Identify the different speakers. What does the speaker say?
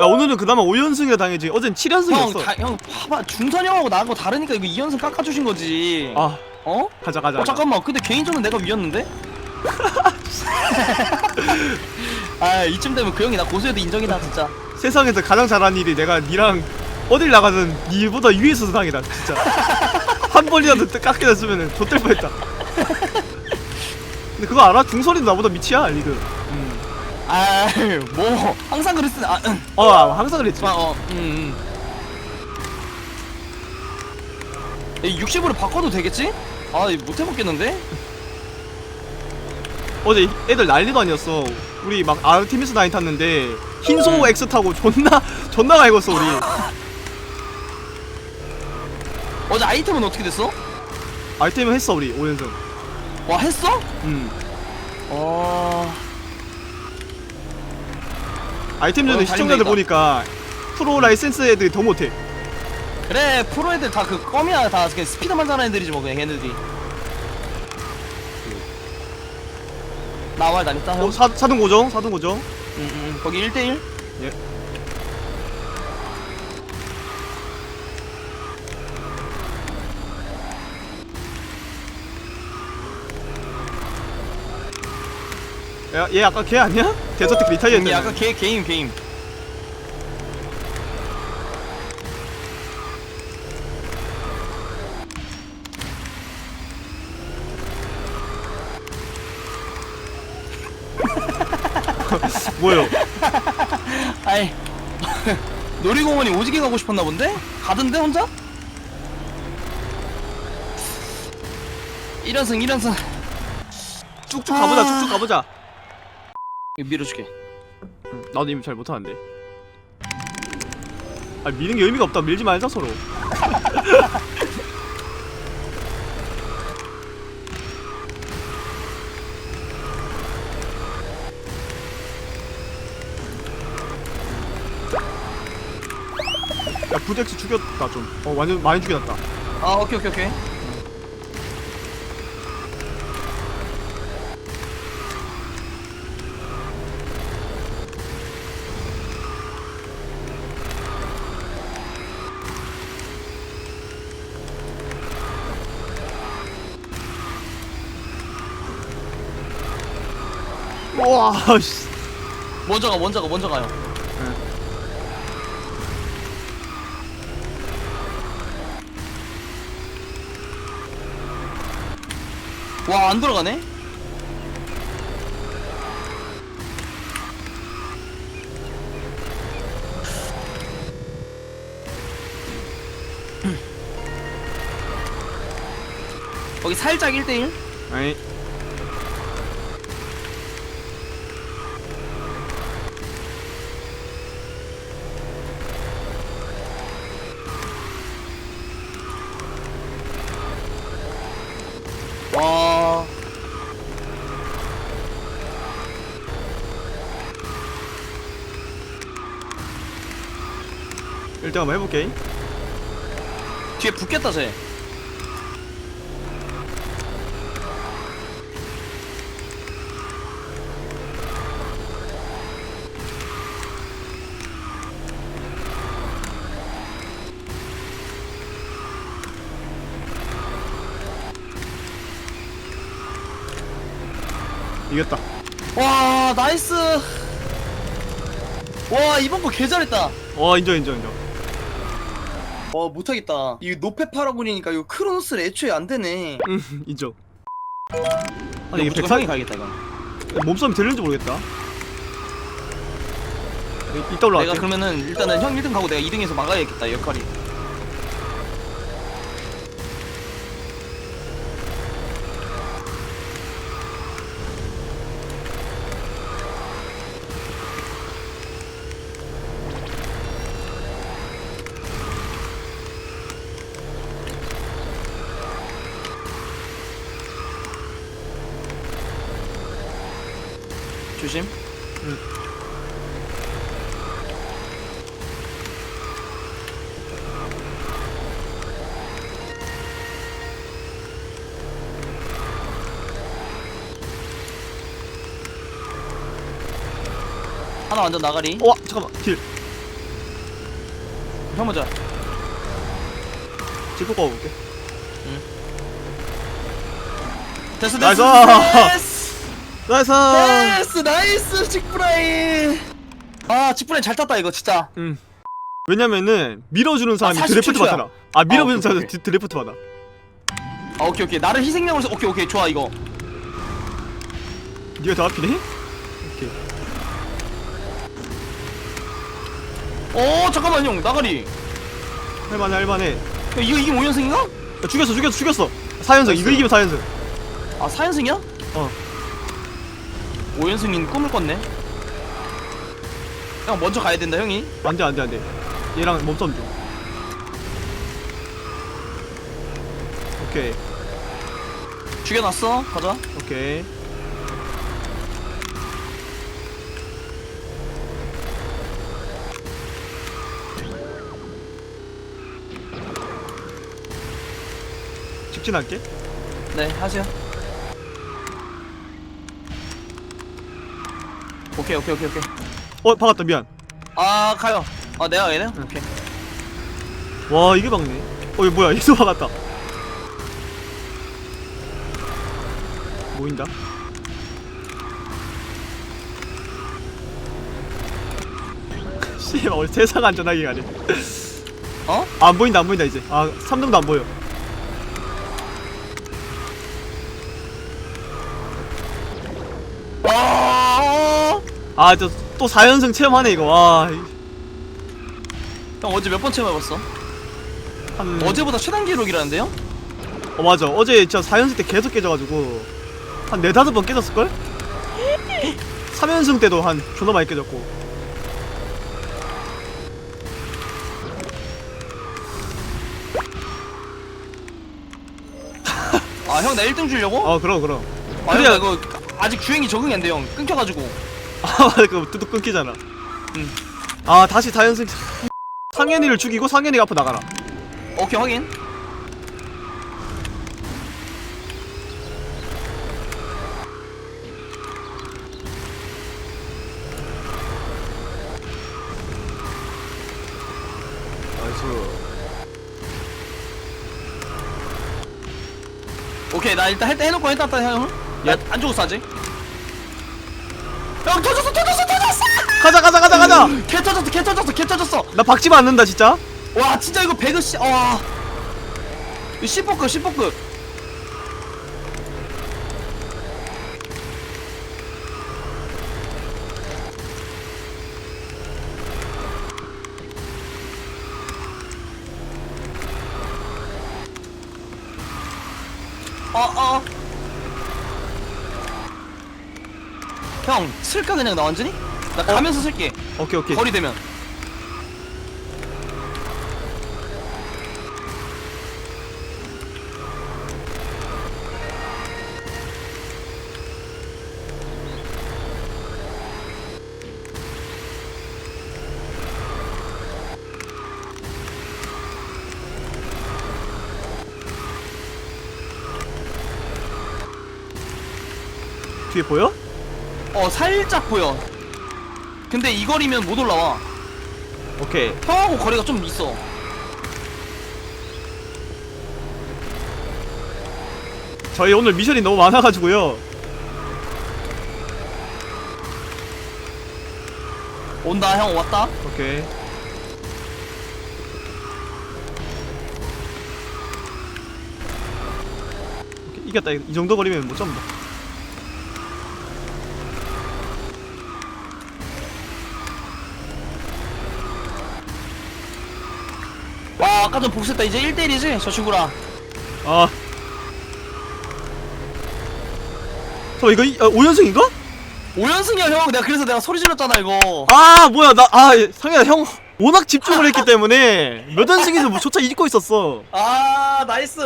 Speaker 1: 야 오늘은 그나마 5연승이라 당했지. 어젠
Speaker 2: 형,
Speaker 1: 7연승이었어.
Speaker 2: 다, 형 봐봐. 중선이 형하고 나하고 다르니까 이거 2연승 깎아주신 거지.
Speaker 1: 아
Speaker 2: 어?
Speaker 1: 가자 가자
Speaker 2: 어 잠깐만. 근데 개인전은 내가 위였는데? 아 이쯤 되면 그 형이 나 고소해도 인정이다 진짜.
Speaker 1: 세상에서 가장 잘한 일이 내가 니랑 어딜 나가든 니보다 위에서 당이다 진짜. 한 번이라도 또 깎게 됐으면 은 좆될 뻔했다. 근데 그거 알아? 중설이도 나보다 밑이야 리그 음.
Speaker 2: 아뭐 항상 그랬으니 아, 응.
Speaker 1: 어 아, 항상 그랬지
Speaker 2: 아, 어, 음, 음. 60으로 바꿔도 되겠지? 아, 이거 못 해먹겠는데?
Speaker 1: 어제 애들 난리도 아니었어 우리 막 아르티미스 나인 탔는데 흰소 X 타고 존나 존나 갈궜어 우리
Speaker 2: 어제 아이템은 어떻게 됐어?
Speaker 1: 아이템 했어 우리 5연승
Speaker 2: 와, 했어?
Speaker 1: 음
Speaker 2: 어...
Speaker 1: 아이템 전에
Speaker 2: 어,
Speaker 1: 시청자들. 보니까 프로 라이센스 애들이 더 못해
Speaker 2: 그래, 프로 애들 다 그 껌이야. 다 그냥 스피드만 잘하는 애들이지 뭐, 그냥 걔네들이. 나와, 난 있다, 형.
Speaker 1: 어, 사, 사등 고정 사등 고정
Speaker 2: 응, 응, 거기 1대1?
Speaker 1: 예. 야, 얘 아까 걔 아니야? 데저트 리타이어
Speaker 2: 응,
Speaker 1: 했잖아
Speaker 2: 약간 개, 게임, 게임.
Speaker 1: 뭐요?
Speaker 2: 아이, 놀이공원이 오지게 가고 싶었나 본데? 가던데, 혼자? 1연승, 1연승.
Speaker 1: 쭉쭉 가보자
Speaker 2: 아.
Speaker 1: 쭉쭉 가보자
Speaker 2: 이거 밀어줄게.
Speaker 1: 응, 나도 이미 잘 못하는데. 아 미는 게 의미가 없다. 밀지 말자 서로. 야 부덱스 죽였다 좀어 완전 많이 죽였다.
Speaker 2: 아, 오케이, 오케이, 오케이.
Speaker 1: 와 씨
Speaker 2: 먼저 가, 먼저 가, 먼저 가요. 와, 안 들어가네? 거기 살짝 1대1?
Speaker 1: 아니 일단 한번 해볼게.
Speaker 2: 뒤에 붙겠다 쟤.
Speaker 1: 이겼다.
Speaker 2: 와 나이스. 와 이번 거 개 잘했다.
Speaker 1: 와 인정 인정 인정.
Speaker 2: 와, 못하겠다. 이거 노페 팔아보니까 이거 크로노스를 애초에 안 되네.
Speaker 1: 음 인정
Speaker 2: 아,
Speaker 1: 아니 이게 백상이
Speaker 2: 가야겠다, 이거.
Speaker 1: 몸싸움이 되는지 모르겠다 이- 이따 올라갈게
Speaker 2: 내가 그러면은 일단은 형 1등 가고 내가 2등에서 막아야겠다, 역할이. 조심. 하나 완전 나가리.
Speaker 1: 와 잠깐만 길
Speaker 2: 형 먼저
Speaker 1: 짚고 가볼게
Speaker 2: 됐어
Speaker 1: 나이스!
Speaker 2: 됐어
Speaker 1: 나이스!
Speaker 2: 됐어 나이스 직브라인. 아 직브라인 잘 탔다 이거 진짜.
Speaker 1: 음 왜냐면은 밀어주는 사람이
Speaker 2: 아,
Speaker 1: 드래프트
Speaker 2: 47 초야.
Speaker 1: 받잖아. 아 밀어주는
Speaker 2: 오케이,
Speaker 1: 사람이
Speaker 2: 오케이.
Speaker 1: 드- 드래프트 받아.
Speaker 2: 아 오케이 오케이. 나를 희생양으로 써. 오케이 오케이. 좋아 이거.
Speaker 1: 니가 더 앞이네? 오케이.
Speaker 2: 어 잠깐만 형 나가리.
Speaker 1: 할만해 할만해.
Speaker 2: 야, 이거 이기면 5연승인가?
Speaker 1: 야, 죽였어 죽였어 죽였어. 4연승. 이거
Speaker 2: 나이스.
Speaker 1: 이기면 4연승.
Speaker 2: 아 4연승이야?
Speaker 1: 어
Speaker 2: 5연승인 꿈을 꿨네. 형 먼저 가야 된다 형이.
Speaker 1: 안돼 안돼 안돼. 얘랑 몸싸움 좀. 오케이.
Speaker 2: 죽여놨어? 가자.
Speaker 1: 오케이. 직진할게.
Speaker 2: 네 하세요 오케이 오케이 오케이 오케이.
Speaker 1: 어 박았다 미안.
Speaker 2: 아 가요. 아 내가 돼? 오케이.
Speaker 1: 와 이게 박네 어 이거 뭐야? 얘도 박았다. 보인다. 씨발 세상 안전하게 가네.
Speaker 2: 어?
Speaker 1: 아, 안 보인다 안 보인다 이제. 아 3등도 안 보여
Speaker 2: 아,
Speaker 1: 아저 또 4연승 체험하네 이거 와
Speaker 2: 형 어제 몇 번 체험해봤어?
Speaker 1: 한...
Speaker 2: 어제보다 최단 기록이라는데요?
Speaker 1: 어 맞아 어제 진짜 4연승 때 계속 깨져가지고 한 네다섯 번 깨졌을걸? 3연승 때도 한 존나 많이 깨졌고
Speaker 2: 아 형 나 1등 주려고?
Speaker 1: 어 그럼 그럼
Speaker 2: 아, 나 이거 아직 주행이 적응이 안 돼, 형. 끊겨가지고.
Speaker 1: 아 맞아 그 뚜둑 끊기잖아
Speaker 2: 응.
Speaker 1: 아 다시 4연승 상현이를 죽이고 상현이가 앞으로 나가라
Speaker 2: 오케이, 확인. 오케이, 나 일단 할 때 해놓고 했다, 형.
Speaker 1: 예.
Speaker 2: 야, 안 죽었어, 아직. 형, 터졌어, 터졌어, 터졌어!
Speaker 1: 가자 가자 가자 가자
Speaker 2: 개 터졌어, 개 터졌어, 개 터졌어!
Speaker 1: 나 박지만 않는다 진짜
Speaker 2: 와, 진짜 이거 배그 씨, 와. 이거 10포급, 10포급. 어, 어. 형, 쓸까 그냥 나 완전히? 나 가면서 쓸게.
Speaker 1: 오케이 오케이
Speaker 2: 거리 되면.
Speaker 1: 뒤에 보여?
Speaker 2: 어, 살짝 보여. 근데 이 거리면 못 올라와.
Speaker 1: 오케이
Speaker 2: 형하고 거리가 좀 있어.
Speaker 1: 저희 오늘 미션이 너무 많아가지고요
Speaker 2: 온다, 형 왔다.
Speaker 1: 오케이 오케이, 이겼다 이 정도 거리면 못 잡는다
Speaker 2: 와, 아까 전 복수했다. 이제 1대1이지? 저 친구랑.
Speaker 1: 아. 저 이거 이- 아, 5연승인가?
Speaker 2: 5연승이야, 형. 내가 그래서 내가 소리 질렀잖아, 이거.
Speaker 1: 아 뭐야 나아 상현아 형 워낙 집중을 했기 때문에 몇 연승인지 뭐 조차 잊고 있었어
Speaker 2: 아, 나이스.